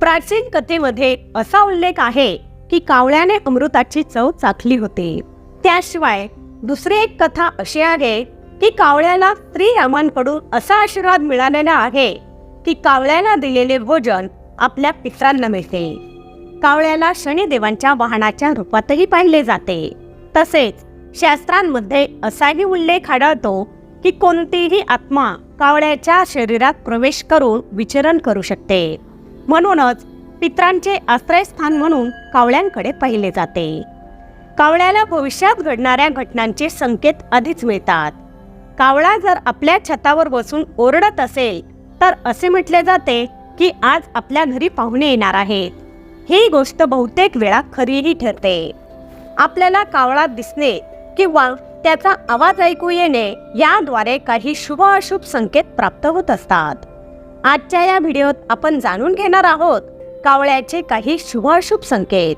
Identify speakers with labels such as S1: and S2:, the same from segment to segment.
S1: प्राचीन कथेमध्ये असा उल्लेख आहे की कावळ्याने अमृताची चव चाखली होती. त्याशिवाय दुसरी एक कथा अशी आहे की कावळ्याला स्त्री रामांकडून असा आशीर्वाद मिळालेला आहे की कावळ्याला दिलेले भोजन आपल्या पित्रांना मिळते. कावळ्याला शनिदेवांच्या वाहनाच्या रूपातही पाहिले जाते. तसेच शास्त्रांमध्ये असाही उल्लेख आढळतो की कोणतीही आत्मा कावळ्याच्या शरीरात प्रवेश करून विचरण करू शकते. म्हणूनच पित्रांचे आश्रयस्थान म्हणून कावळ्यांकडे पाहिले जाते. कावळ्याला भविष्यात घडणाऱ्या घटनांचे संकेत आधीच मिळतात. कावळा जर आपल्या छतावर बसून ओरडत असेल तर असे म्हटले जाते की आज आपल्या घरी पाहुणे येणार आहेत. ही गोष्ट बहुतेक वेळा खरीही ठरते. आपल्याला कावळा दिसणे किंवा त्याचा आवाज ऐकू येणे याद्वारे काही शुभ अशुभ संकेत प्राप्त होत असतात. आजच्या या व्हिडिओत आपण जाणून घेणार आहोत कावळ्याचे काही शुभाशुभ संकेत.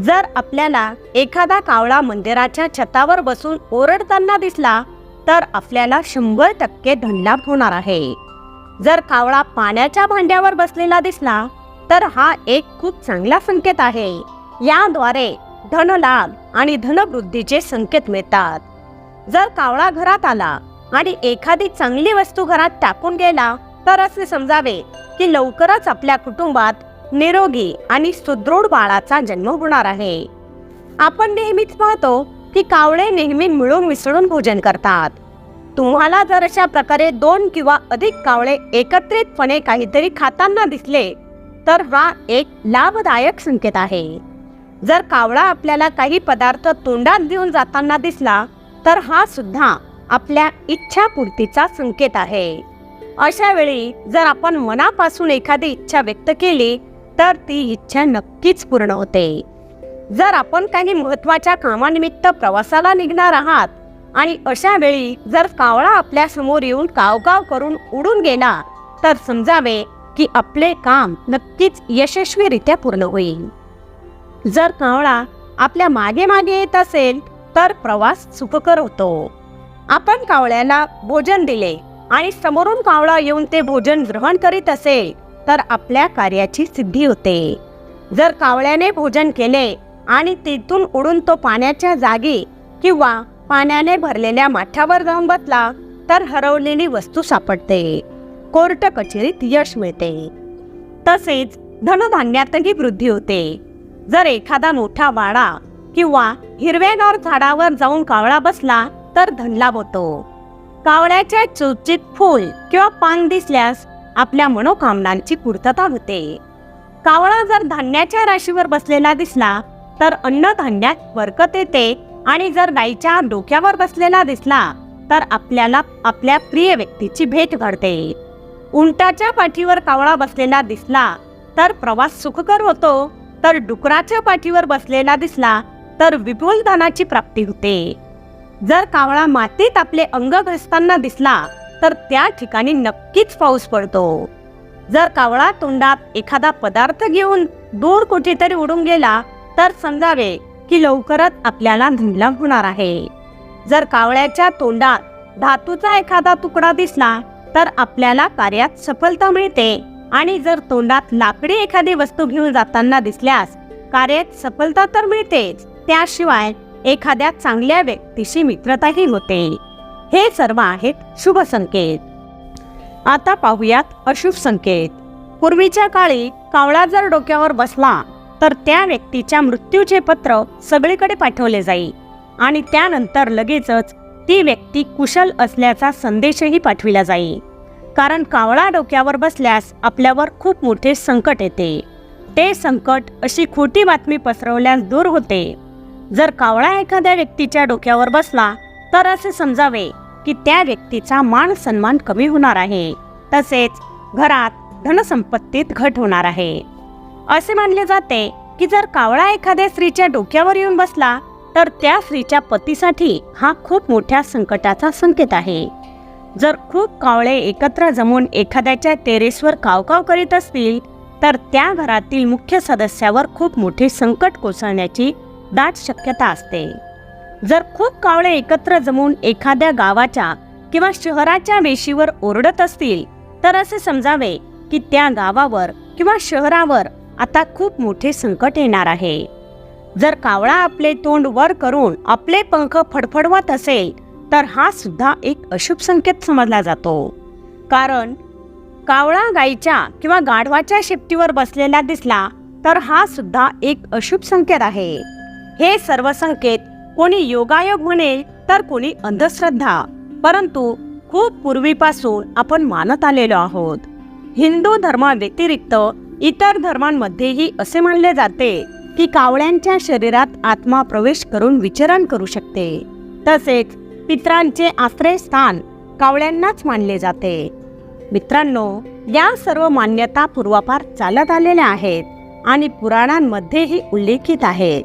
S1: जर आपल्याला एखादा कावळा मंदिराच्या छतावर बसून ओरडताना दिसला तर आपल्याला शंभर टक्के धनलाभ होणार आहे. जर कावळा पाण्याच्या भांड्यावर बसलेला दिसला तर हा एक खूप चांगला संकेत आहे. याद्वारे धनलाभ आणि धनवृद्धीचे संकेत मिळतात. जर कावळा घरात आला आणि एखादी चांगली वस्तू घरात टाकून गेला तर असे समजावे की लवकरच आपल्या कुटुंबात निरोगी आणि सुदृढ बाळाचा जन्म होणार आहे. आपण नेहमीच पाहतो की कावळे नेहमी मिळून मिसळून भोजन करतात. तुम्हाला जर अशा प्रकारे दोन किंवा अधिक कावळे एकत्रितपणे काहीतरी खाताना दिसले तर हा एक लाभदायक संकेत आहे. जर कावळा आपल्याला काही पदार्थ तोंडात देऊन जाताना दिसला तर हा सुद्धा आपल्या इच्छापूर्तीचा संकेत आहे. अशा वेळी जर आपण मनापासून एखादी इच्छा व्यक्त केली तर ती इच्छा नक्कीच पूर्ण होते. जर आपण काही महत्त्वाच्या कामानिमित्त प्रवासाला निघणार आहात आणि अशा वेळी जर कावळा आपल्यासमोर येऊन कावकाव करून उडून गेला तर समजावे की आपले काम नक्कीच यशस्वीरित्या पूर्ण होईल. जर कावळा आपल्या मागे मागे येत असेल तर प्रवास सुखकर होतो. आपण कावळ्याला भोजन दिले आणि समोरून कावळा येऊन ते भोजन ग्रहण करीत असेल तर आपल्या कार्याची सिद्धी होते. जर कावळ्याने भोजन केले आणि तिथून उडून तो पाण्याच्या जागी किंवा पाण्याने भरलेल्या माठावर जाऊन बसला तर हरवलेली वस्तू सापडते. कोर्ट कचेरीत यश मिळते. तसेच धनधान्यातही वृद्धी होते. जर एखादा मोठा वाडा किंवा हिरवेगार झाडावर जाऊन कावळा बसला तर धनलाभ होतो. कावळ्याच्या चोचीत फूल किंवा पान दिसल्यास आपल्या मनोकामनांची पूर्तता होते. कावळा जर धान्याच्या राशीवर बसलेला दिसला तर अन्नधान्यात बरकत येते आणि जर गाईच्या डोक्यावर बसलेला दिसला तर आपल्याला आपल्या प्रिय व्यक्तीची भेट घडते. उंटाच्या पाठीवर कावळा बसलेला दिसला तर प्रवास सुखकर होतो. तर डुकराच्या पाठीवर बसलेला दिसला तर विपुल धनाची प्राप्ती होते. जर कावळा मातीत आपले अंग घसताना दिसला तर त्या ठिकाणी नक्कीच पाऊस पडतो. जर कावळा तोंडात एखादा पदार्थ घेऊन दूर कुठेतरी उडून गेला तर समजावे की लवकरच आपल्याला धुंडला होणार आहे. जर कावळ्याच्या तोंडात धातूचा एखादा तुकडा दिसला तर आपल्याला कार्यात सफलता मिळते आणि जर तोंडात लाकडी एखादी वस्तू घेऊन जाताना दिसल्यास कार्यात सफलता तर मिळतेच. त्याशिवाय एखाद्या चांगल्या व्यक्तीशी मित्रताही होते. हे सर्व आहेत शुभ संकेत. आता पाहूयात अशुभ संकेत. पूर्वीच्या काळी कावळा जर डोक्यावर बसला तर त्या व्यक्तीच्या मृत्यूचे पत्र सगळीकडे पाठवले जाई. आणि त्यानंतर लगेचच ती व्यक्ती कुशल असल्याचा संदेशही पाठविला जाई. कारण कावळा डोक्यावर बसल्यास आपल्यावर खूप मोठे संकट येते. ते संकट अशी खोटी बातमी पसरवल्यास दूर होते. जर कावळा एखाद्या व्यक्तीच्या डोक्यावर बसला तर असे समजावे की त्या व्यक्तीचा मान सन्मान कमी होणार आहे. तसेच घरात धनसंपत्तीत घट होणार आहे. असे मानले जाते की जर कावळा एखाद्या स्त्रीच्या डोक्यावर येऊन बसला तर त्या स्त्रीच्या पतीसाठी हा खूप मोठ्या संकटाचा संकेत आहे. जर खूप कावळे एकत्र जमून एखाद्याच्या टेरेसवर कावकाव करीत असतील तर त्या घरातील मुख्य सदस्यावर खूप मोठे संकट कोसळण्याची दाट शक्यता असते. जर खूप कावळे एकत्र जमून एखाद्या गावाच्या किंवा शहराच्या वेशीवर ओरडत असतील तर असे समजावे की त्या गावावर किंवा शहरावर आता खूप मोठे संकट येणार आहे. जर कावळा आपले तोंड वर करून आपले पंख फडफडवत असेल तर हा सुद्धा एक अशुभ संकेत समजला जातो. कारण कावळा गाईच्या किंवा गाढवाच्या शेपटीवर बसलेला दिसला तर हा सुद्धा एक अशुभ संकेत आहे. हे सर्व संकेत कोणी योगायोग म्हणेल तर कोणी अंधश्रद्धा. परंतु खूप पूर्वीपासून आपण मानत आलेलो आहोत. हिंदू धर्माव्यतिरिक्त इतर धर्मांमध्येही असे मानले जाते की कावळ्यांच्या शरीरात आत्मा प्रवेश करून विचरण करू शकते. तसेच पित्रांचे आश्रयस्थान कावळ्यांनाच मानले जाते. मित्रांनो या सर्व मान्यता पूर्वापार चालत आलेल्या आहेत आणि पुराणांमध्येही उल्लेखित आहेत.